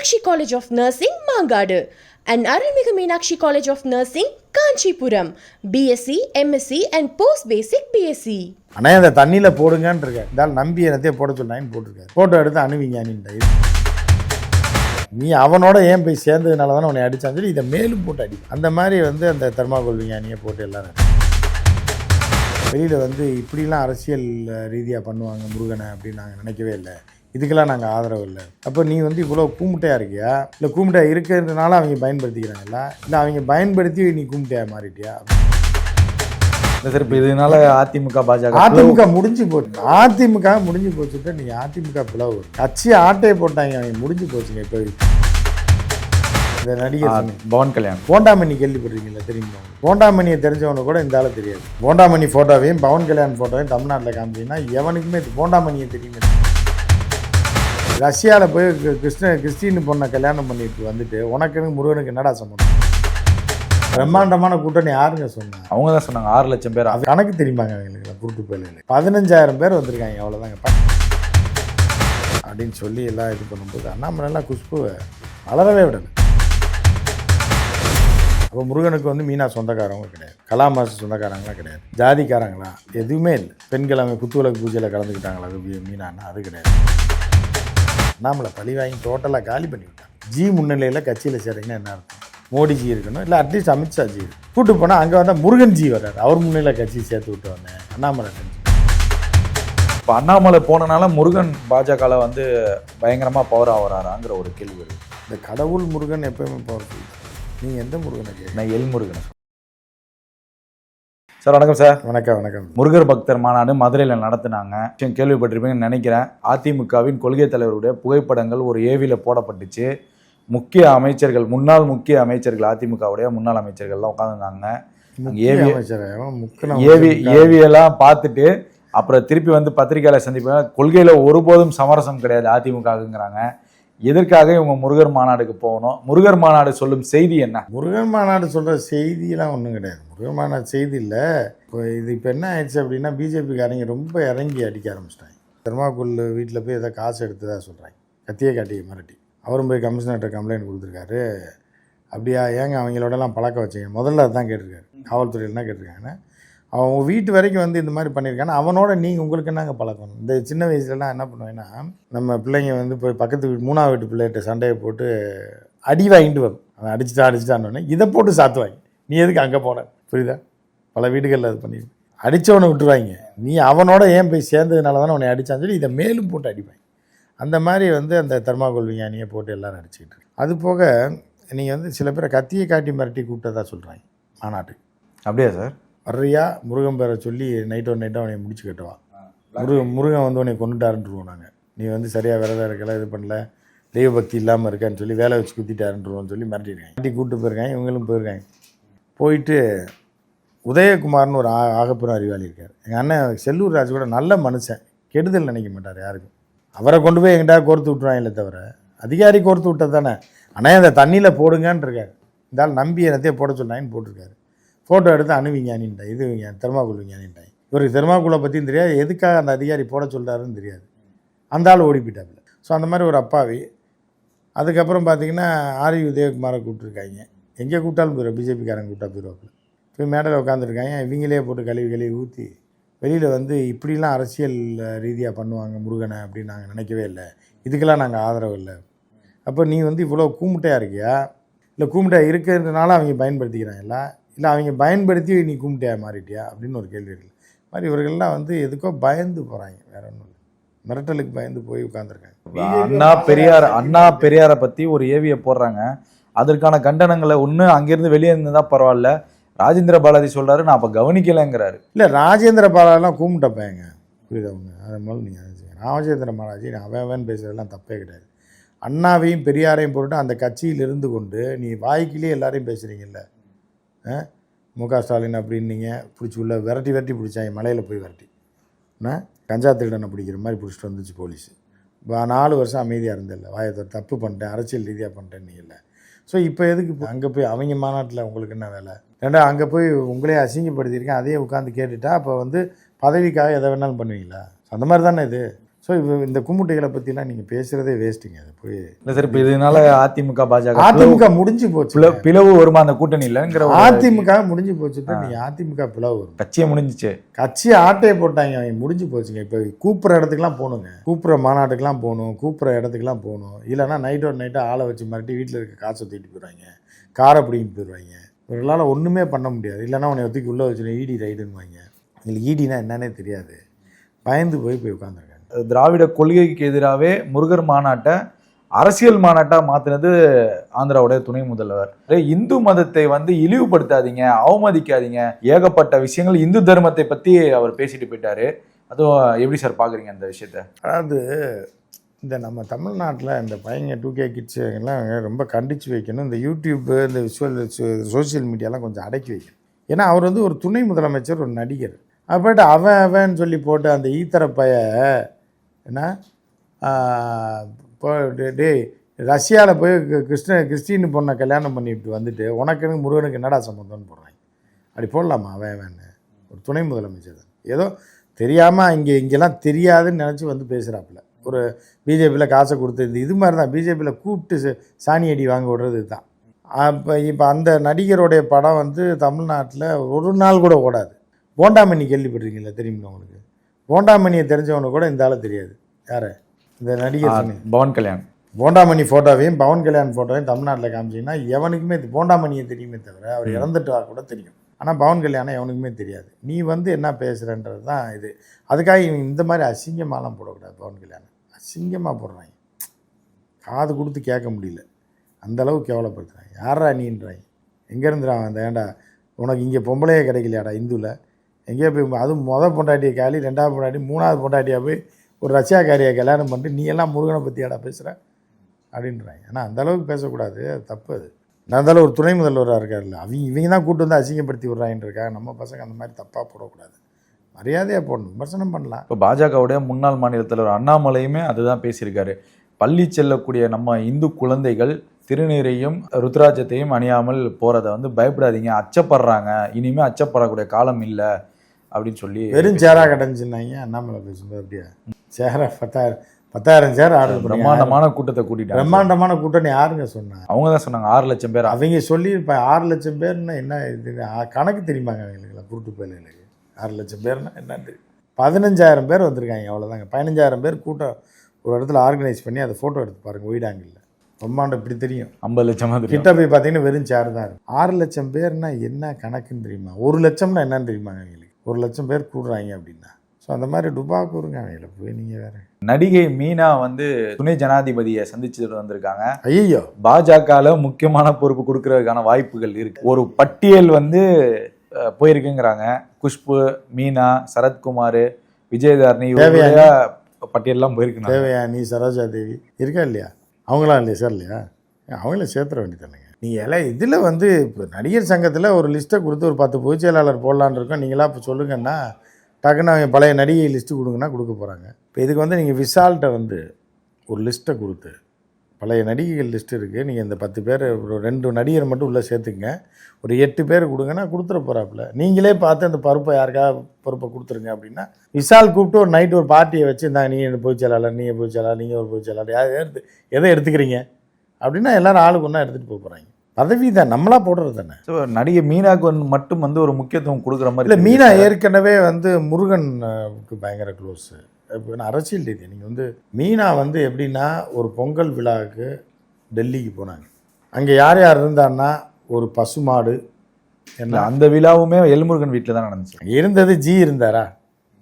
Meenakshi college of nursing Mangadu. And Arulmigu Meenakshi college of nursing Kanchipuram BSc MSc and post basic BSc அண்ணா அந்த தண்ணியில் போடுங்கன்னு இருக்கேன். இருந்தாலும் நம்பி எனத்தையே போட சொன்னான்னு போட்டிருக்காரு. ஃபோட்டோ எடுத்து அணுவிஞ்ஞானின்ட்ட நீ அவனோட ஏன் போய் சேர்ந்ததுனால தானே உன்னை அடிச்சான்னு சொல்லி இதை மேலும் போட்டு அடி. அந்த மாதிரி வந்து அந்த தர்மாகோல் விஞ்ஞானியை போட்டு எல்லாரும் வெளியில் வந்து இப்படிலாம் அரசியல் ரீதியாக பண்ணுவாங்க முருகனை அப்படின்னு நாங்கள் நினைக்கவே இல்லை. இதுக்கெல்லாம் நாங்கள் ஆதரவு இல்லை. அப்போ நீ வந்து இவ்வளோ கூமுட்டையாக இருக்கியா? இல்லை கூமுட்டையாக இருக்கிறதுனால அவங்க பயன்படுத்திக்கிறாங்களா இல்லை அவங்க பயன்படுத்தி நீ கூமுட்டையாக மாறிட்டியா? இல்ல சார் இப்போ இதனால அதிமுக பாஜக அதிமுக முடிஞ்சு போச்சு அதிமுக முடிஞ்சு போச்சுட்டு நீங்க அதிமுக பிளவு. கட்சி ஆட்டையை போட்டாங்க அவங்க முடிஞ்சு போச்சுங்க இப்போ இந்த நடிகர். பவன் கல்யாண். போண்டாமணி கேள்விப்பட்டிருக்கீங்களா தெரியுமா? போண்டாமணியை தெரிஞ்சவனு கூட இந்த ஆளு தெரியாது. போண்டாமணி ஃபோட்டோவையும் பவன் கல்யாண் ஃபோட்டோவையும் தமிழ்நாட்டில் காமிச்சீங்கன்னா எவனுக்குமே இது போண்டாமணியை தெரியுமே. ரஷ்யாவில் போய் கி- கிருஷ்ண கிறிஸ்டின் பொண்ணை கல்யாணம் பண்ணிட்டு வந்துட்டு உனக்கு முருகனுக்கு என்னடா சம்பந்தம்? பிரம்மாண்டமான கூட்டணி யாருங்க சொன்னா அவங்க தான் சொன்னாங்க ஆறு லட்சம் பேர்? அது கணக்கு தெரியுமாங்க அவங்களுக்கு குருட்டு பேலையில் பதினஞ்சாயிரம் பேர் வந்திருக்காங்க அவ்வளோதாங்க அப்படின்னு சொல்லி எல்லாம் இது பண்ணும்போது அண்ணாமலைலாம் குஷ்புவை வளரவே விடலை. அப்போ முருகனுக்கு வந்து மீனா சொந்தக்காரவங்க கிடையாது. கலாமாசு சொந்தக்காரங்களாம் கிடையாது. ஜாதிக்காரங்களா? எதுவுமே இல்லை. பெண்கள் அவங்க குத்துவிளக்கு பூஜையில் கலந்துக்கிட்டாங்களா அது மீனான்னா? அது கிடையாது. அண்ணாமலை பழி வாங்கி டோட்டலாக காலி பண்ணி விட்டாங்க. ஜி முன்னிலையில் கட்சியில் சேர்றீங்கன்னா என்ன அர்த்தம்? மோடிஜி இருக்கணும் இல்லை அட்லீஸ்ட் அமித்ஷாஜி. கூட்டு போனால் அங்கே வந்தால் முருகன்ஜி வர்றாரு. அவர் முன்னிலையில் கட்சி சேர்த்து விட்டு வந்தேன் அண்ணாமலை இப்போ அண்ணாமலை போனனால முருகன் பாஜகல வந்து பயங்கரமா பவர் ஆகுறாராங்கிற ஒரு கேள்வி வருது. இந்த கடவுள் முருகன் எப்பயுமே பவர்ஃபுல் நீங்கள் எந்த முருகனை நான் எல் முருகன் சார் வணக்கம் சார். வணக்கம் வணக்கம். முருகர் பக்தர் மாநாடு மதுரையில் நடத்தினாங்க. விஷயம் கேள்விப்பட்டிருப்பீங்கன்னு நினைக்கிறேன். அதிமுகவின் கொள்கை தலைவருடைய புகைப்படங்கள் ஒரு ஏவியில் போடப்பட்டுச்சு. முக்கிய அமைச்சர்கள் முன்னாள் முக்கிய அமைச்சர்கள் அதிமுகவுடைய முன்னாள் அமைச்சர்கள்லாம் உட்காந்துருந்தாங்க ஏவி-. ஏவியெல்லாம் பார்த்துட்டு அப்புறம் திருப்பி வந்து பத்திரிகையாளர் சந்திப்பாங்க கொள்கையில ஒருபோதும் சமரசம் கிடையாது அதிமுகங்கிறாங்க எதற்காக இவங்க முருகர் மாநாடுக்கு போகணும்? முருகர் மாநாடு சொல்லும் செய்தி என்ன? முருகன் மாநாடு சொல்கிற செய்தியெல்லாம் ஒன்றும் கிடையாது. முருகன் மாநாடு செய்தி இல்லை. இப்போ இது இப்போ என்ன ஆயிடுச்சு அப்படின்னா பிஜேபிக்காரங்க ரொம்ப இறங்கி அடிக்க ஆரம்பிச்சிட்டாங்க. தெர்மாக்குள் வீட்டில் போய் ஏதோ காசு எடுத்ததா சொல்கிறாங்க கத்தியை காட்டி மிரட்டி. அவரும் போய் கமிஷனர்கிட்ட கம்ப்ளைண்ட் கொடுத்துருக்காரு. அப்படியா ஏங்க அவங்களோடலாம் பழக்க வச்சீங்க. முதல்ல அதுதான் கேட்டிருக்காரு. காவல்துறையில் என்ன கேட்டிருக்காங்கன்னா அவன் வீட்டு வரைக்கும் வந்து இந்த மாதிரி பண்ணியிருக்காங்க. அவனோட நீங்கள் உங்களுக்கு என்னங்க பழக்கம்? இந்த சின்ன வயசுலலாம் என்ன பண்ணுவேன்னா நம்ம பிள்ளைங்க வந்து போய் பக்கத்து வீட்டு மூணாவது வீட்டு பிள்ளைகிட்ட சண்டையை போட்டு அடி வாங்கிட்டு வரும். அவன் அடிச்சுட்டா அடிச்சுட்டான்னு இதை போட்டு சாத்துவாங்க நீ எதுக்கு அங்கே போன? புரியுதா? பல வீடுகளில் அது பண்ணி அடித்தவனை விட்டுருவாங்க நீ அவனோட ஏன் போய் சேர்ந்ததுனால தானே உன்னை அடித்தான் சொல்லி இதை மேலும் போட்டு அடிப்பாங்க அந்த மாதிரி வந்து அந்த தர்மாகோல் விஞ்ஞானியை போட்டு எல்லோரும் அடிச்சுக்கிட்டு அது போக நீங்கள் வந்து சில பேரை கத்தியை காட்டி மிரட்டி கூப்பிட்டதா சொல்கிறாங்க மாநாட்டுக்கு. அப்படியா சார்? வர்றியா முருகன் பேரை சொல்லி நைட்டை ஒரு நைட்டாக அவனை முடிச்சு கட்டுவா முருகன் முருகன் வந்து உன்னை கொண்டுட்டாருன்றுவோம் நாங்கள் நீ வந்து சரியாக விரதம் இருக்கல இது பண்ணல. தெய்வ பக்தி இல்லாமல் இருக்கான்னு சொல்லி வேலை வச்சு குத்திட்டாருன்றோன்னு சொல்லி மிரட்டிருக்காங்க. மாட்டி கூப்பிட்டு போயிருக்காங்க இவங்களும் போயிருக்காங்க. போயிட்டு உதயகுமார்னு ஒரு ஆ ஆகப்புறம் அறிவாளி இருக்கார். எங்கள் அண்ணன் செல்லூர் ராஜ் கூட நல்ல மனுஷன். கெடுதல் நினைக்க மாட்டார் யாருக்கும். அவரை கொண்டு போய் எங்கிட்ட கோர்த்து விட்ருவாங்களே தவிர அதிகாரி கோர்த்து விட்டது தானே. அண்ணே அந்த தண்ணியில் போடுங்கன்னு இருக்கார் இருந்தாலும் நம்பி என்னத்தையும் போட சொன்னாங்கன்னு போட்டிருக்காரு. ஃபோட்டோ எடுத்து அணுவிஞ்ஞானின்ட்டான் இது விஞ்ஞானி தெர்மாக்குள் விஞ்ஞானின்ட்டான் இவருக்கு தெர்மாக்குளை பற்றியும் தெரியாது. எதுக்காக அந்த அதிகாரி போட சொல்கிறாருன்னு தெரியாது. அந்த ஆள் ஓடி போயிட்டாப்புல ஸோ அந்த மாதிரி ஒரு அப்பாவி. அதுக்கப்புறம் பார்த்தீங்கன்னா ஆரி உதயகுமாரை கூப்பிட்ருக்காங்க எங்கே கூப்பிட்டாலும் போயிடும் பிஜேபிக்காரங்க கூப்பிட்டா போயிடுவாப்பில் போய் மேடையில் உட்காந்துருக்காங்க இவங்களே போட்டு கழுவி கழுவி ஊற்றி வெளியில் வந்து இப்படிலாம் அரசியல் ரீதியாக பண்ணுவாங்க முருகனை அப்படின்னு நாங்கள் நினைக்கவே இல்லை. இதுக்கெல்லாம் நாங்கள் ஆதரவு இல்லை. அப்போ நீ வந்து இவ்வளோ கூமுட்டையாக இருக்கியா? இல்லை கூமுட்டையாக இருக்கிறதுனால அவங்க பயன்படுத்திக்கிறாங்களா? இல்லை அவங்க பயன்படுத்தி நீ கூமுட்டையாக மாறிட்டியா? அப்படின்னு ஒரு கேள்வி இருக்கு. மாதிரி இவர்கள்லாம் வந்து எதுக்கோ பயந்து போகிறாங்க வேற ஒன்றும் இல்லை. மிரட்டலுக்கு பயந்து போய் உட்காந்துருக்காங்க அண்ணா பெரியார் அண்ணா பெரியாரை பத்தி ஒரு ஏவியை போடுறாங்க. அதற்கான கண்டனங்களை ஒண்ணு அங்கிருந்து வெளியே இருந்தா பரவாயில்ல. ராஜேந்திர பாலாஜி சொல்றாரு நான் அப்ப கவனிக்கலைங்கிறாரு. இல்லை ராஜேந்திர பாலாலாம் கூமுட்ட பையங்க புரியுதா ஒன்று அதை முதல்ல நீங்கள் ராஜேந்திர பாலாஜி நான் அவன் பேசுறதெல்லாம் தப்பே கிடையாது. அண்ணாவையும் பெரியாரையும் போட்டு அந்த கட்சியில் இருந்து கொண்டு நீ வாய்க்கிலே எல்லாரையும் பேசுகிறீங்கல்ல மு க ஸ்டாலின் அப்படின்னீங்க பிடிச்சி உள்ள விரட்டி விரட்டி பிடிச்சாங்க மலையில் போய் விரட்டி. என்ன? கஞ்சா திருடனை பிடிக்கிற மாதிரி பிடிச்சிட்டு வந்துச்சு போலீஸ். நாலு வருஷம் அமைதியாக இருந்தில்ல வாயை தப்பு பண்ணிட்டேன் அரசியல் ரீதியாக பண்ணிட்டேன் நீ இல்லை. ஸோ இப்போ எதுக்கு அங்கே போய் அவங்க மாநாட்டில் உங்களுக்கு என்ன வேலை? ரெண்டா அங்கே போய் உங்களே அசிங்கப்படுத்தியிருக்கேன் அதையே உட்காந்து கேட்டுட்டா அப்போ வந்து பதவிக்காக எதை வேணாலும் பண்ணுவீங்களா? அந்த மாதிரி தானே இது. ஸோ ஸோ இந்த கும்முட்டைகளை பற்றிலாம் நீங்கள் பேசுகிறதே வேஸ்ட்டுங்க அது போய் இல்ல சார் இப்ப இதனால அதிமுக பாஜக அதிமுக முடிஞ்சு போச்சு. பிளவு- வருமா அந்த கூட்டணி இல்லைங்கிற அதிமுக முடிஞ்சு போச்சுட்டு நீ அதிமுக பிளவு வரும். கட்சியே முடிஞ்சிச்சு. கட்சி ஆட்டையை போட்டாங்க. அவங்க முடிஞ்சு போச்சுங்க. இப்போ கூப்பிட்ற இடத்துக்குலாம் போகணுங்க. கூப்பிட்ற மாநாட்டுக்கெல்லாம் போகணும். கூப்பிட்ற இடத்துக்குலாம் போகணும். இல்லைன்னா நைட் ஒரு நைட்டு ஆளை வச்சு மிரட்டி வீட்டில் இருக்க காசை தூக்கிட்டு போயிடுவாங்க. காரை பிடிங்கிட்டு போயிடுவாங்க. இவர்களால் ஒன்றுமே பண்ண முடியாது. இல்லைன்னா உன்னை தூக்கி உள்ளே வச்சு இடி ரைடுன்னுவாங்க எங்களுக்கு ஈடினா என்னன்னே தெரியாது. பயந்து போய் போய் உட்காந்துருக்காங்க திராவிட கொள்கைக்கு எதிராகவே முருகர் மாநாட்டை அரசியல் மாநாட்டாக மாற்றினது ஆந்திராவுடைய துணை முதல்வர். இந்து மதத்தை வந்து இழிவுபடுத்தாதீங்க அவமதிக்காதீங்க. ஏகப்பட்ட விஷயங்கள் இந்து தர்மத்தை பற்றி அவர் பேசிட்டு போயிட்டாரு. அதுவும் எப்படி சார் பார்க்குறீங்க அந்த விஷயத்த? அதாவது இந்த நம்ம தமிழ்நாட்டில் இந்த பையங்க டூ கே கிட்ஸ் எல்லாம் ரொம்ப கண்டித்து வைக்கணும். இந்த யூடியூப்பு இந்த விஷுவல் சோஷியல் மீடியாலாம் கொஞ்சம் அடக்கி வைக்கணும். ஏன்னா அவர் வந்து ஒரு துணை முதலமைச்சர் ஒரு நடிகர். அப்புறட்டு அவன் அவன் சொல்லி போட்டு அந்த ஈத்தர என்ன? இப்போ டே- டேய் ரஷ்யாவில் போய் கி- கிறிஸ்ட கிறிஸ்டின் பொண்ணை கல்யாணம் பண்ணிட்டு வந்துட்டு உனக்கு முருகனுக்கு என்னடா சம்மந்தம்னு போடுறாங்க. அப்படி போடலாமா அவன் ஒரு துணை முதலமைச்சர். தான் ஏதோ தெரியாமல் இங்கே இங்கெல்லாம் தெரியாதுன்னு நினச்சி வந்து பேசுகிறாப்புல ஒரு பிஜேபியில் காசை கொடுத்து இது இது மாதிரி தான் பிஜேபியில் கூப்பிட்டு ச- சாணி அடி வாங்க விடுறது தான் அப்போ இப்போ அந்த நடிகருடைய படம் வந்து தமிழ்நாட்டில் ஒரு நாள் கூட ஓடாது. போண்டாமணி கேள்விப்பட்டிருக்கீங்களா தெரியுமா உங்களுக்கு? போண்டாமணியை தெரிஞ்சவனுக்கு கூட இந்த ஆள் தெரியாது. யார்? இந்த நடிகர். பவன் கல்யாண். போண்டாமணி ஃபோட்டோவையும் பவன் கல்யாண் ஃபோட்டோவையும் தமிழ்நாட்டில் காமிச்சிங்கன்னா எவனுக்குமே இது போண்டாமணியை தெரியுமே தவிர அவர் இறந்துட்டா கூட தெரியும். ஆனால் பவன் கல்யாணம் எவனுக்குமே தெரியாது. நீ வந்து என்ன பேசுகிறன்றது தான் இது. அதுக்காக இவங்க இந்த மாதிரி அசிங்கமாலாம் போடக்கூடாது பவன் கல்யாணம் அசிங்கமாக போடுறாங்க. காது கொடுத்து கேட்க முடியல. அந்த அளவுக்கு கேவலப்படுத்துறாங்க. யாரா நீன்றாங்க? எங்கேருந்துறான் அந்த ஏன்டா? உனக்கு இங்கே பொம்பளையே கிடைக்கலையாடா இந்துவில் எங்கேயோ போய் அதுவும் மொதல் பொண்டாட்டியை காலி ரெண்டாவது பொண்டாட்டி மூணாவது பொண்டாட்டியாக போய் ஒரு ரஷ்யாக்காரியை கல்யாணம் பண்ணிட்டு நீ எல்லாம் முருகனை பற்றியாடா பேசுகிற அப்படின்றாங்க. ஆனால் அந்த அளவுக்கு பேசக்கூடாது. அது தப்பு அது. நான் இருந்தாலும் ஒரு துணை முதல்வராக இருக்கார்ல அவங்க இவங்க தான் கூட்டு வந்து அசிங்கப்படுத்தி விட்றாங்கன்றக்காக நம்ம பசங்க அந்த மாதிரி தப்பாக போடக்கூடாது. மரியாதையாக போடணும். விமர்சனம் பண்ணலாம். இப்போ பாஜகவுடைய முன்னாள் மாநில தலைவர் அண்ணாமலையுமே அதுதான் பேசியிருக்காரு. பள்ளி செல்லக்கூடிய நம்ம இந்து குழந்தைகள் திருநீரையும் ருத்ராட்சத்தையும் அணியாமல் போறதை வந்து பயப்படாதீங்க. அச்சப்படுறாங்க. இனிமே அச்சப்படக்கூடிய காலம் இல்லை. அப்படின்னு சொல்லி வெறும் சேரா கடைஞ்சுன்னாங்க அண்ணாமலை பேசும்போது அப்படியா? சேரா பத்தாயிரம் பத்தாயிரம் சேர் ஆர்டர் பிரம்மாண்டமான கூட்டத்தை கூட்டிட்டாங்க. பிரம்மாண்டமான கூட்டணி யாருங்க சொன்னா? அவங்க தான் சொன்னாங்க ஆறு லட்சம் பேர்? அவங்க சொல்லி இப்போ ஆறு லட்சம் பேர்னா என்ன இது? கணக்கு தெரியுமாங்க அவங்களுக்கு குருட்டு பயிலுங்களுக்கு ஆறு லட்சம் பேர்னா என்னன்னு தெரியும். பதினஞ்சாயிரம் பேர் வந்திருக்காங்க அவ்வளோதாங்க பதினஞ்சாயிரம் பேர் கூட்டம் ஒரு இடத்துல ஆர்கனைஸ் பண்ணி அதை ஃபோட்டோ எடுத்து பாருங்க வீடாங்கில் பிரம்மாண்டம் இப்படி தெரியும். ஐம்பது லட்சம் கிட்ட போய் பார்த்தீங்கன்னா வெறும் சேர் தான் இருக்கும் ஆறு லட்சம் பேர்னா என்ன கணக்குன்னு தெரியுமா? ஒரு லட்சம்னா என்னன்னு தெரியுமாங்க அவங்களுக்கு ஒரு லட்சம் பேர் கூடுறாங்க அப்படின்னா. அந்த மாதிரி டுபா கூறுங்க அவங்கள போய் நீங்கள் வேறு. நடிகை மீனா வந்து துணை ஜனாதிபதியை சந்திச்சுட்டு வந்திருக்காங்க. ஐயோ பாஜகல முக்கியமான பொறுப்பு கொடுக்கறதுக்கான வாய்ப்புகள் இருக்கு. ஒரு பட்டியல் வந்து போயிருக்குங்கிறாங்க. குஷ்பு மீனா சரத்குமார் விஜயதாரணி இவங்களுடைய பட்டியல்லாம் போயிருக்கு தேவயானி சரோஜா தேவி? இருக்கா இல்லையா? அவங்களாம் இல்லையா? சார் இல்லையா? அவங்கள சேர்த்துற வேண்டியதானுங்க நீங்கள் எல்லாம் இதில் வந்து இப்போ நடிகர் சங்கத்தில் ஒரு லிஸ்ட்டை கொடுத்து ஒரு பத்து பொதுச் செயலாளர் போடலான்னு இருக்கோம். நீங்களா இப்போ சொல்லுங்கன்னா டக்குன்னு அவங்க பழைய நடிகை லிஸ்ட்டு கொடுங்கன்னா கொடுக்க போகிறாங்க இப்போ இதுக்கு வந்து நீங்கள் விசால்கிட்ட வந்து ஒரு லிஸ்ட்டை கொடுத்து பழைய நடிகைகள் லிஸ்ட் இருக்குது நீங்கள் இந்த பத்து பேர் ஒரு ரெண்டு நடிகர் மட்டும் உள்ளே சேர்த்துங்க ஒரு எட்டு பேர் கொடுங்கன்னா கொடுத்துட போகிறாப்புல நீங்களே பார்த்து அந்த பருப்பை யாருக்காவது பொறுப்பை கொடுத்துருங்க அப்படின்னா விசால் கூப்பிட்டு ஒரு நைட் ஒரு பார்ட்டியை வச்சு இந்தாங்க நீங்கள் போய் செயலாளர் நீங்கள் போய் செயலாளர் நீங்கள் ஒரு போய் செல்லலாம் யார் எடுத்து எதை எடுத்துக்கிறீங்க? அப்படின்னா எல்லாரும் ஆளுக்கு ஒன்றா எடுத்துகிட்டு போக போகிறாங்க பதவி தான் நம்மளா போடுறது தானே? ஸோ நடிகை மீனாக்கு வந்து மட்டும் வந்து ஒரு முக்கியத்துவம் கொடுக்குற மாதிரி இல்லை. மீனா ஏற்கனவே வந்து முருகனுக்கு பயங்கர க்ளோஸு இப்போ நான் அரசியல் ரீதி நீங்கள் வந்து மீனா வந்து எப்படின்னா ஒரு பொங்கல் விழாவுக்கு டெல்லிக்கு போனாங்க. அங்கே யார் யார் இருந்தான்னா ஒரு பசுமாடு என்ன? அந்த விழாவுமே எல்முருகன் வீட்டில் தான் நடந்துச்சு. இருந்தது ஜி இருந்தாரா?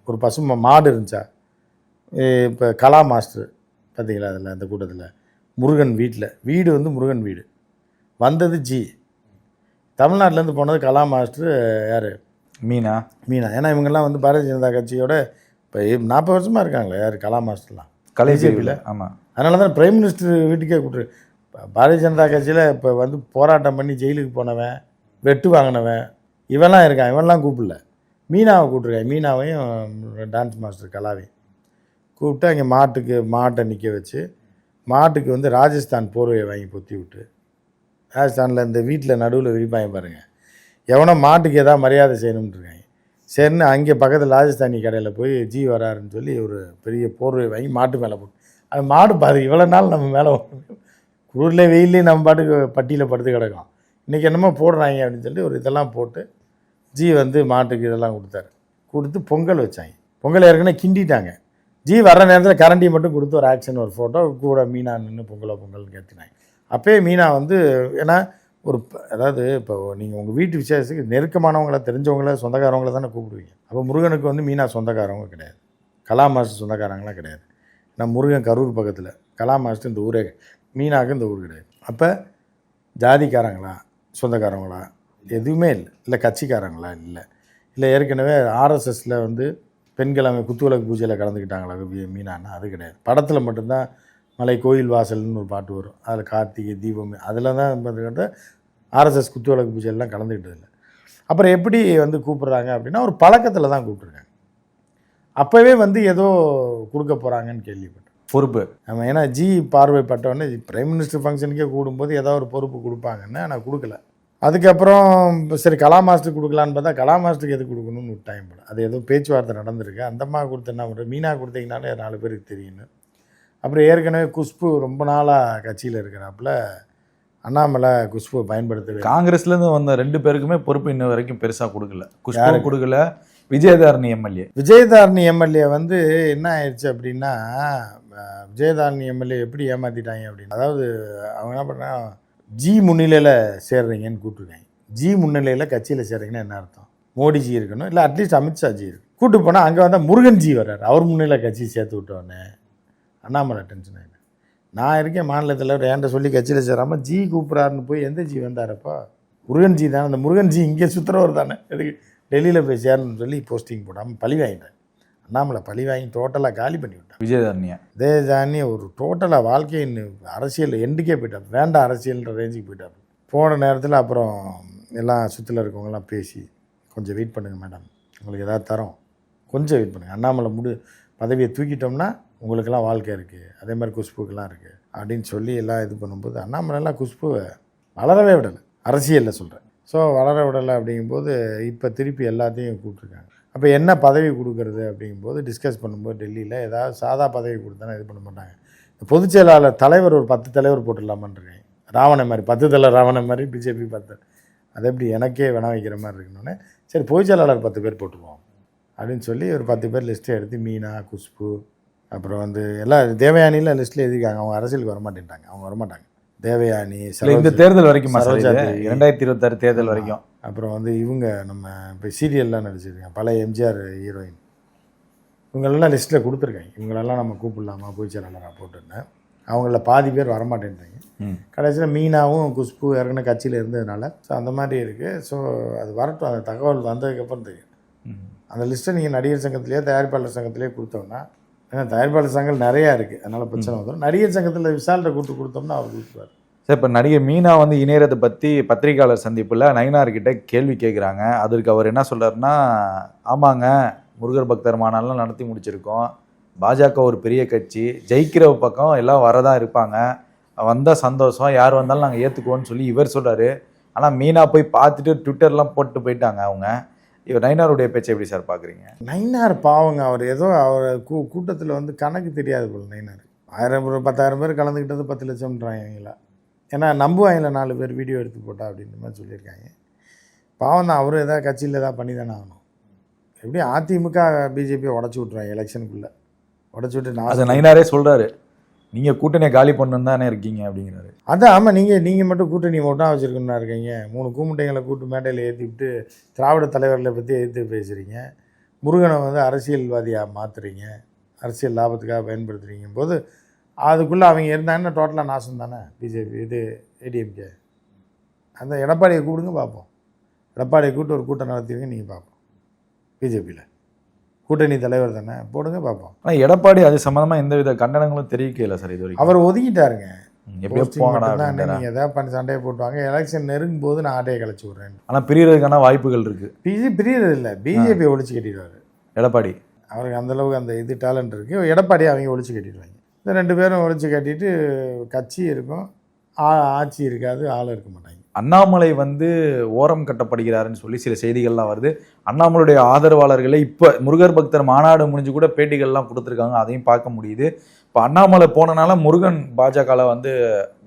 ஒரு பசு மாடு இருந்துச்சா? இப்போ கலா மாஸ்டர் பார்த்தீங்களா அதில் அந்த கூட்டத்தில். முருகன் வீட்டில் வீடு வந்து முருகன் வீடு. வந்தது ஜி. தமிழ்நாட்டிலேருந்து போனது கலா மாஸ்டர் யார்? மீனா. மீனா. ஏன்னா இவங்கெல்லாம் வந்து பாரதிய ஜனதா கட்சியோட இப்போ நாற்பது வருஷமாக இருக்காங்களே யார்? கலா மாஸ்டர்லாம். கலை BJP பிரிவில் ஆமா. அதனால தான் பிரைம் மினிஸ்டர் வீட்டுக்கே கூட்டு பாரதிய ஜனதா கட்சியில் இப்போ வந்து போராட்டம் பண்ணி ஜெயிலுக்கு போனவன் வெட்டு வாங்கினவன் இவன்லாம் இருக்கான். இவன்லாம் கூப்பிடல. மீனாவை கூப்பிட்ருக்காங்க மீனாவையும் டான்ஸ் மாஸ்டர் கலாவையும். கூப்பிட்டு அங்கே மாட்டுக்கு மாட்டை நிற்க வச்சு மாட்டுக்கு வந்து ராஜஸ்தான் போர்வையை வாங்கி பொத்தி விட்டு ராஜஸ்தானில் இந்த வீட்டில் நடுவில் விரிப்பாங்க பாருங்கள் எவனோ மாட்டுக்கு ஏதாவது மரியாதை செய்யணும்னு இருக்காங்க சரின்னு அங்கே பக்கத்தில் ராஜஸ்தானி கடையில் போய் ஜி வராருன்னு சொல்லி ஒரு பெரிய போர்வை வாங்கி மாட்டு மேலே போட்டு அது மாடு பாரு இவ்வளோ நாள் நம்ம மேலே குளிரில் வெயிலே நம்ம பாட்டுக்கு பட்டியில் படுத்து கிடக்கும். இன்றைக்கி என்னமோ போடுறாங்க அப்படின்னு சொல்லி ஒரு இதெல்லாம் போட்டு ஜி வந்து மாட்டுக்கு இதெல்லாம் கொடுத்தாரு. கொடுத்து பொங்கல் வச்சாங்க. பொங்கல் ஏற்கனவே கிண்டிட்டாங்க. ஜி வர்ற நேரத்தில் கரண்டி மட்டும் கொடுத்து ஒரு ஆக்ஷன் ஒரு ஃபோட்டோ கூட மீனா நின்று பொங்கலோ பொங்கல்னு கேட்டுனாங்க. அப்போயே மீனா வந்து ஏன்னா ஒரு ப- அதாவது இப்போ நீங்கள் உங்கள் வீட்டு விசேஷத்துக்கு நெருக்கமானவங்கள தெரிஞ்சவங்கள சொந்தக்காரவங்கள தானே கூப்பிடுவீங்க. அப்போ முருகனுக்கு வந்து மீனா சொந்தக்காரவங்க கிடையாது. கலா மாஸ்டர் சொந்தக்காரங்களாம் கிடையாது. நான் முருகன் கரூர் பக்கத்தில். கலா மாஸ்டர் இந்த ஊரே மீனாவுக்கு இந்த ஊர் கிடையாது. அப்போ ஜாதிக்காரங்களா சொந்தக்காரங்களா எதுவுமே இல்லை. இல்லை கட்சிக்காரங்களா? இல்லை. இல்லை ஏற்கனவே ஆர்எஸ்எஸில் வந்து பெண்கள் அவங்க குத்துவிளக்கு பூஜையில் கலந்துக்கிட்டாங்களா வி- மீனான்னா அது கிடையாது. படத்தில் மட்டும்தான் மலை கோயில் வாசல்னு ஒரு பாட்டு வரும். அதில் கார்த்திகை தீபம் அதில் தான் பார்த்துக்கிட்ட ஆர்எஸ்எஸ் குத்துவிளக்கு பூஜையெல்லாம் கலந்துக்கிட்டது இல்லை. அப்புறம் எப்படி வந்து கூப்பிட்றாங்க அப்படின்னா ஒரு பழக்கத்தில் தான் கூப்பிட்ருக்காங்க அப்போவே வந்து ஏதோ கொடுக்க போகிறாங்கன்னு கேள்விப்பட்டேன். பொறுப்பு. நம்ம ஏன்னா ஜி பார்வைப்பட்டவொடனே பிரைம் மினிஸ்டர் ஃபங்க்ஷனுக்கே கூடும்போது ஏதோ ஒரு பொறுப்பு கொடுப்பாங்கன்னு நான் கொடுக்கல. அதுக்கப்புறம் சரி கலா மாஸ்டர் கொடுக்கலான்னு பார்த்தா கலா மாஸ்டருக்கு எது கொடுக்கணும்னு ஒரு டைம் போல. அது ஏதோ பேச்சுவார்த்தை நடந்திருக்கு. அந்தம்மா கொடுத்து என்ன பண்ணுறது மீனா கொடுத்தீங்கனாலே நாலு பேருக்கு தெரியும்னு. அப்புறம் ஏற்கனவே குஷ்பு ரொம்ப நாளாக கட்சியில் இருக்கிறாப்புல அண்ணாமலை குஷ்புவை பயன்படுத்தவே காங்கிரஸ்ல இருந்து வந்த ரெண்டு பேருக்குமே பொறுப்பு இன்ன வரைக்கும் பெருசா கொடுக்கல. குஷ்பு? கொடுக்கல. விஜயதாரணி எம்எல்ஏ. விஜயதாரணி எம்எல்ஏ வந்து என்ன ஆயிடுச்சு அப்படின்னா விஜயதாரணி எம்எல்ஏ எப்படி ஏமாத்திட்டாங்க அப்படின்னு. அதாவது அவங்க என்ன பண்ணா ஜி முன்னிலையில் சேர்றீங்கன்னு கூப்பிட்டுருக்காங்க. ஜி முன்னிலையில் கட்சியில் சேர்றீங்கன்னா என்ன அர்த்தம்? மோடிஜி இருக்கணும் இல்லை அட்லீஸ்ட் அமித்ஷா ஜி இருக்கு. கூட்டு போனால் அங்கே வந்தால் முருகன் ஜி வர்றாரு. அவர் முன்னிலையில் கட்சி சேர்த்து விட்டோன்னே அண்ணாமலை டென்ஷன் ஆகிடும் நான் இருக்கேன் மாநிலத்தில் என்கிட்ட சொல்லி கட்சியில் சேராமல் ஜி கூப்பிட்றாருன்னு போய் எந்த ஜி வந்தாரப்பா? முருகன் ஜி தானே அந்த முருகன் ஜி இங்கே சுற்றுறவர் தானே. எதுக்கு? டெல்லியில் போய் சேரணும்னு சொல்லி போஸ்டிங் போடாமல் பழி வாங்கிட்டேன். அண்ணாமலை பழி வாங்கி டோட்டலாக காலி பண்ணி விட்டான். விஜயதாரணியா. தேஜானி ஒரு டோட்டலாக வாழ்க்கையின் அரசியல் எண்டுக்கே போயிட்டார். வேண்டாம் அரசியல்ன்ற ரேஞ்சுக்கு போயிட்டார். போன நேரத்தில் அப்புறம் எல்லாம் சுற்றில் இருக்கவங்கலாம் பேசி கொஞ்சம் வெயிட் பண்ணுங்கள் மேடம் உங்களுக்கு எதாவது தரோம். கொஞ்சம் வெயிட் பண்ணுங்கள் அண்ணாமலை முடி பதவியை தூக்கிட்டோம்னா உங்களுக்கெல்லாம் வாழ்க்கை இருக்குது அதே மாதிரி குஷ்புக்கெல்லாம் இருக்குது அப்படின்னு சொல்லி எல்லாம் இது பண்ணும்போது அண்ணாமலைலாம் குஷ்புவை வளரவே விடலை. அரசியலில் சொல்கிறேன் ஸோ வளர விடலை அப்படிங்கும்போது இப்போ திருப்பி எல்லாத்தையும் கூப்பிட்ருக்காங்க அப்போ என்ன பதவி கொடுக்குறது அப்படிங்கும்போது டிஸ்கஸ் பண்ணும்போது டெல்லியில் ஏதாவது சாதா பதவி கொடுத்தானே இது பண்ண மாட்டாங்க. இந்த பொதுச் செயலாளர் தலைவர் ஒரு பத்து தலைவர் போட்டுடலாமான்னு இருக்கேன் ராவண மாதிரி பத்து தலை ராவண மாதிரி பிஜேபி பத்து. அது எப்படி எனக்கே வேணா வைக்கிற மாதிரி இருக்கணும்னு. சரி பொதுச் செயலாளர் பத்து பேர் போட்டுருவோம். அப்படின்னு சொல்லி ஒரு பத்து பேர் லிஸ்ட்டை எடுத்து மீனா குஷ்பு அப்புறம் வந்து எல்லாம் தேவயானியில் லிஸ்ட்டில் எழுதிக்காங்க அவங்க அரசியலுக்கு வரமாட்டேன்ட்டாங்க. அவங்க வரமாட்டாங்க. தேவயானி இந்த தேர்தல் வரைக்கும். இரண்டாயிரத்தி இருபத்தாறு தேர்தல் வரைக்கும். அப்புறம் வந்து இவங்க நம்ம இப்போ சீரியல்லாம் நடிச்சிருக்காங்க. பழைய எம்ஜிஆர் ஹீரோயின். இவங்களெல்லாம் லிஸ்ட்டில் கொடுத்துருக்காங்க. இவங்களெல்லாம் நம்ம கூப்பிடலாமா? பொதுச் செயலாளராக போட்டுருந்தேன் அவங்கள பாதி பேர் வரமாட்டேன்றாங்க. கடைசியில் மீனாவும் குஷ்பு ஏற்கனவே கட்சியில் இருந்ததுனால. ஸோ அந்த மாதிரி இருக்குது ஸோ அது வரட்டும். அந்த தகவல் வந்ததுக்கப்புறம் தெரியும். ம். அந்த லிஸ்ட்டை நீங்கள் நடிகர் சங்கத்திலேயே தயாரிப்பாளர் சங்கத்திலேயே கொடுத்தோம்னா ஏன்னா தயாரிப்பாளர் சங்கங்கள் நிறையா இருக்குது அதனால் பிரச்சனை வந்துடும் நடிகர் சங்கத்தில் விசால்கிட்ட கூப்பிட்டு கொடுத்தோம்னா அவர் கொடுத்துருவார் சரி இப்போ நடிகை மீனா வந்து இணையறதை பற்றி பத்திரிகையாளர் சந்திப்பில் நயினார் கிட்ட கேள்வி கேட்குறாங்க அதற்கு அவர் என்ன சொல்றாருன்னா ஆமாங்க முருகர் பக்தர் மாநாடுலாம் நடத்தி முடிச்சிருக்கோம். பாஜக ஒரு பெரிய கட்சி. ஜெயிக்கிற பக்கம் எல்லாம் வரதான் இருப்பாங்க. வந்தால் சந்தோஷம். யார் வந்தாலும் நாங்கள் ஏற்றுக்குவோம்னு சொல்லி இவர் சொல்றாரு. ஆனால் மீனா போய் பார்த்துட்டு ட்விட்டர்லாம் போட்டு போயிட்டாங்க அவங்க. இவர் நயினாருடைய பேச்சை எப்படி சார் பார்க்குறீங்க? நைனார் பாவங்க அவர் ஏதோ அவர் கூ கூட்டத்தில் வந்து கணக்கு தெரியாது போல் நைனார் ஆயிரம் பேர் பத்தாயிரம் பேர் கலந்துக்கிட்டது பத்து லட்சம்ன்றாங்க இவங்கள ஏன்னா நம்புவாங்கள நாலு பேர் வீடியோ எடுத்து போட்டா அப்படின்ற மாதிரி சொல்லியிருக்காங்க. பாவம் தான் அவரும் ஏதாவது கட்சியில் ஏதாவது பண்ணி தானே ஆகணும். எப்படி அதிமுக பிஜேபியை உடச்சி விட்ருவாங்க எலெக்ஷனுக்குள்ளே உடச்சி விட்டு நான் நயினாரே சொல்றாரு. நீங்கள் கூட்டணியை காலி பண்ணணும் தானே இருக்கீங்க அப்படிங்கிறாரு. அதான் ஆமாம் நீங்கள் நீங்கள் மட்டும் கூட்டணி ஓட்டாக வச்சுருக்கணும்னா இருக்கீங்க. மூணு கூமுட்டைங்களை கூட்டு மேடையில் ஏற்றி விட்டு திராவிட தலைவர்களை பற்றி எதிர்த்து பேசுகிறீங்க முருகனை வந்து அரசியல்வாதியாக மாற்றுறீங்க அரசியல் லாபத்துக்காக பயன்படுத்துகிறீங்க போது அதுக்குள்ளே அவங்க இருந்தாங்கன்னா டோட்டலாக நாசம் தானே? பிஜேபி இது ஏடிஎம்கே அந்த எடப்பாடியை கூப்பிடுங்க பார்ப்போம். எடப்பாடியை கூப்பிட்டு ஒரு கூட்டம் நடத்திடுங்க நீங்கள் பார்ப்போம். பிஜேபியில். கூட்டணி தலைவர் தானே? போடுங்க பார்ப்போம். ஆனால் எடப்பாடி அது சம்மந்தமாக எந்தவித கண்டனங்களும் தெரிவிக்கல சார் இது வரைக்கும் அவர் அப்படின்றாரா? நீங்கள் எதாவது பண்ணி சண்டையை போட்டுவாங்க. எலெக்ஷன் நெருங்கும் போது நான் ஆட்டையை கழிச்சு விட்றேன். ஆனா பிரியறதுக்கான வாய்ப்புகள் இருக்கு. பிஜே பிரியறது இல்லை. பிஜேபி ஒழிச்சு கட்டிடுவார். எடப்பாடி. அவருக்கு அந்த அளவுக்கு அந்த இது டேலண்ட் இருக்குது எடப்பாடி அவங்க ஒழிச்சு கட்டிடுவாங்க. இந்த ரெண்டு பேரும் ஒழிச்சு கட்டிட்டு கட்சி இருக்கும். ஆ ஆட்சி இருக்காது ஆள் இருக்க மாட்டாங்க. அண்ணாமலை வந்து ஓரம் கட்டப்படுகிறாருன்னு சொல்லி சில செய்திகள்லாம் வருது. அண்ணாமலையுடைய ஆதரவாளர்களே இப்போ முருகர் பக்தர் மாநாடு முடிஞ்சு கூட பேட்டிகள்லாம் கொடுத்துருக்காங்க. அதையும் பார்க்க முடியுது. இப்போ அண்ணாமலை போனனால முருகன் பாஜகவில் வந்து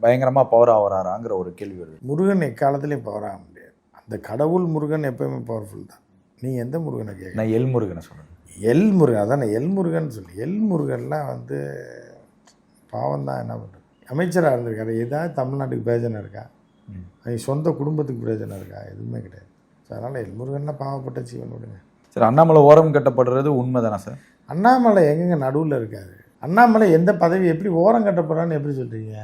பயங்கரமாக பவர் ஆகிறாராங்கிற ஒரு கேள்வி வருது. முருகன் எக்காலத்துலேயும் பவர் ஆக முடியாது. அந்த கடவுள் முருகன் எப்பவுமே பவர்ஃபுல் தான். நீ எந்த முருகனை கேட்க? நான் எல் முருகனை சொல்கிறேன் எல் முருகன் அதானே எல் முருகன் சொல்லி. எல் முருகன்லாம் வந்து பாவம் தான் என்ன பண்ணுறது அமைச்சராக இருந்திருக்காரு. ஏதாவது தமிழ்நாட்டுக்கு பிரயோஜனம் இருக்கா? அவங்க சொந்த குடும்பத்துக்கு பிரயோஜனம் இருக்கா? எதுவுமே கிடையாது. ஸோ அதனால் எல் முருகன்னா பாவப்பட்ட ஜீவன் விடுங்க. சரி அண்ணாமலை ஓரம் கட்டப்படுறது உண்மைதானா சார்? அண்ணாமலை எங்கெங்க நடுவில் இருக்காரு? அண்ணாமலை எந்த பதவி எப்படி ஓரம் கட்டப்படுறான்னு எப்படி சொல்கிறீங்க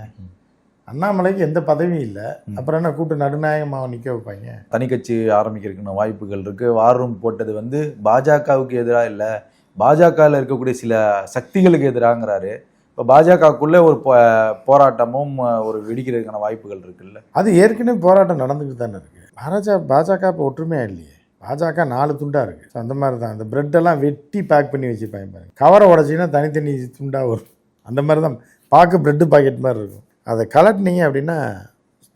அண்ணாமலைக்கு எந்த பதவியும் இல்லை. அப்புறம் என்ன கூட்டு நடுநாயகமாக நிற்க வைப்பாங்க? தனி கட்சி ஆரம்பிக்கிறதுக்கான வாய்ப்புகள் இருக்கு. வார் ரூம் போட்டது வந்து பாஜகவுக்கு எதிராக இல்லை பாஜகவில் இருக்கக்கூடிய சில சக்திகளுக்கு எதிராங்கிறாரு. இப்போ பாஜகக்குள்ளே ஒரு போராட்டமும் ஒரு வெடிக்கிறதுக்கான வாய்ப்புகள் இருக்குல்ல? அது ஏற்கனவே போராட்டம் நடந்துக்கிட்டு தானே இருக்குது பாஜக பாஜக இப்போ ஒற்றுமையாக இல்லையே? பாஜக நாலு துண்டாக இருக்குது ஸோ அந்த மாதிரி தான். அந்த பிரெட்டெல்லாம் வெட்டி பேக் பண்ணி வச்சுருப்பாங்க பாருங்க. கவரை உடச்சிங்கன்னா தனித்தனி துண்டாக வரும். அந்த மாதிரி தான். பார்க்க பிரெட்டு பாக்கெட் மாதிரி இருக்கும். அதை கலட்டினீங்க அப்படின்னா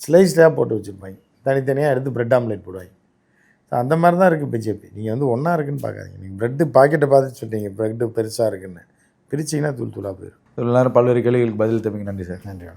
ஸ்லைஸ்டாக போட்டு வச்சுருப்பாங்க. தனித்தனியாக எடுத்து பிரெட் ஆம்லேட் போடுவாங்க. ஸோ அந்த மாதிரி தான் இருக்குது பிஜேபி நீங்கள் வந்து ஒன்றா இருக்குன்னு பார்க்காதீங்க. நீங்கள் பிரெட்டு பாக்கெட்டை பார்த்து சொல்லிட்டீங்க பிரெட்டு பெருசாக இருக்குன்னு. பிரிச்சிங்கன்னா தூள் தூளாக போயிடும் இவ்வளோ நேரம் பல்வேறு கேள்விகளுக்கு பதில் தம்பிங்க நன்றி சார். நன்றி